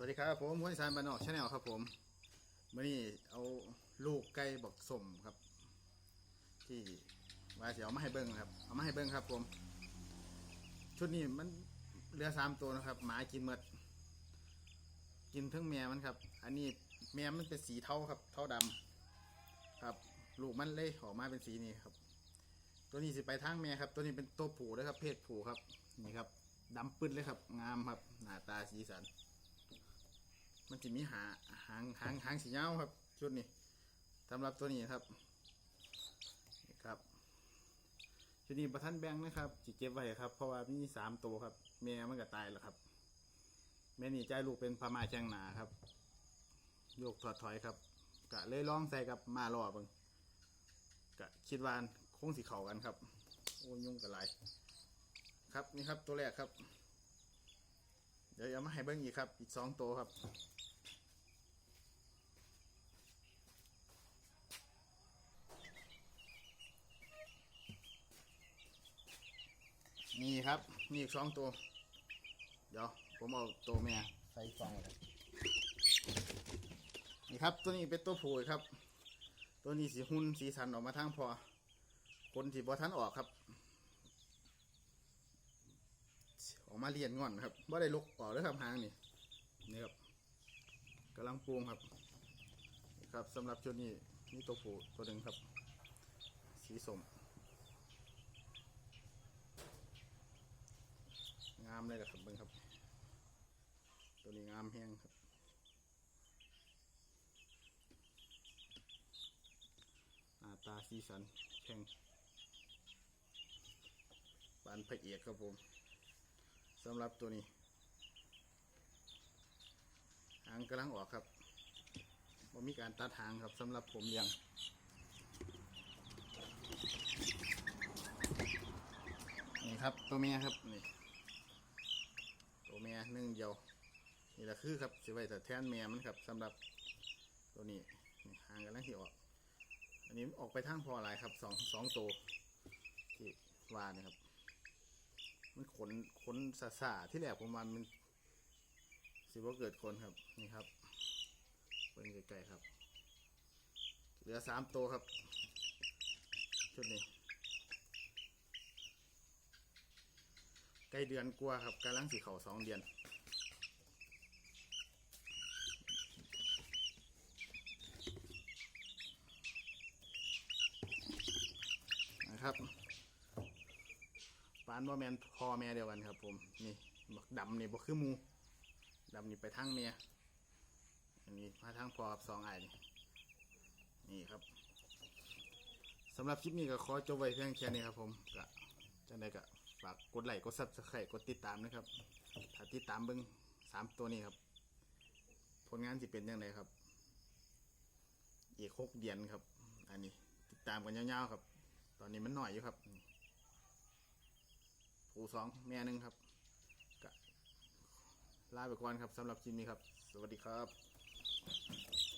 วัสดีครับผมห้วยซานบานนอกชาแนลครับผมเมื่อนี้เอาลูกไก่บักสมครับ ที่ว่าจะเอามาให้เบิ้งครับ เอามาให้เบิ้งครับ ผม ชุดนี้มันเหลือสามตัวนะครับ หมากินหมดกินทั้งแม่มันครับ อันนี้แม่มันเป็นสีเทาครับ เทาดำครับ ลูกมันเลยออกมาเป็นสีนี้ครับ ตัวนี้สิไปทางแม่ครับ ตัวนี้เป็นตัวผูนะครับ เพศผูครับ นี่ครับดำปื้นเลยครับ งามครับ หน้าตาสีสัน มันจะมีหาหางหางหางสีเงาครับ ชุดนี้สำหรับตัวนี้ครับนี่ครับ ชุดนี้ประทันแบงค์นะครับจิเก็บไว้ครับ เพราะว่ามีสามตัวครับแม่มันก็ตายแล้วครับแม่นี่ใจลูกเป็นพม่าแข้งหนาครับ โยกถอดถอยครับกะเลยลองใส่กับมาล่อบิงกะคิดว่าคงสิเข่ากันครับ โอ้ยุ่งกันหลายครับนี่ครับตัวแรกครับ เดี๋ยวเอามาให้เบิ้งอีกครับ อีกสองตัวครับ นี่ ครับนี่อีกสองตัว เดี๋ยวผมเอาตัวแม่ใส่กล่องเลยนี่ครับ ตัวนี้เป็นตัวผู้ครับ ตัวนี้สีหุ่นสีสันออกมาทางพอคนที่บอทันออกครับ ออกมาเรียนง่อนครับว่าได้ลุกออกเลยครับหางนี่นี่ครับกำลังปรุงครับนี่ครับสำหรับชุดนี้นี่ตัวผู้ตัวหนึ่งครับ สีส้มงามเลยละครับเบิ้งครับ ตัวนี้งามแห้งครับหน้าตาสีสันแข็งปานพระเอกครับผมสำหรับตัวนี้หางกำลังออกครับผมมีการตัดหางครับสำหรับผมเลี้ยงนี่ครับตัวเมียครับนี่ หนึ่งเดียวนี่แหละคือครับสิไว้แต่แทนเมียมันครับสำหรับตัวนี้นี่หางกำลังที่ออก อันนี้ออกไปทางพอหลายครับสองสองตัวที่ว่านี่ครับ มันขนขนสาสาที่แรกผมมันมันสิว่าเกิดคนครับนี่ครับเป็นไกลๆครับ เหลือสามตัวครับ ชุดนี้ ใกล้เดือนกว่าครับกำลังสีเขาสองเดือน นะครับปานว่าแมนพ่อแม่เดียวกันครับ ผมนี่บักดำนี่บ่คือหมูดำนี่ไปทางเมียอันนี้มาทางพ่อกับสองไอ้นี่นี่ครับสำหรับคลิปนี้ก็ขอจบไว้เพียงแค่นี้ครับผมก็จังไดก็ ฝากกดไลค์กดซับสไครต์กดติดตามนะครับ ถ้าติดตามเบิ้งสามตัวนี้ครับ ผลงานสิเป็นยังไงครับ อีกหกเดือนครับ อันนี้ติดตามกันยาวๆครับ ตอนนี้มันหน่อยอยู่ครับผูสองแม่หนึ่งครับก็ลาไปก่อนครับสำหรับคลิปนี้ครับ สวัสดีครับ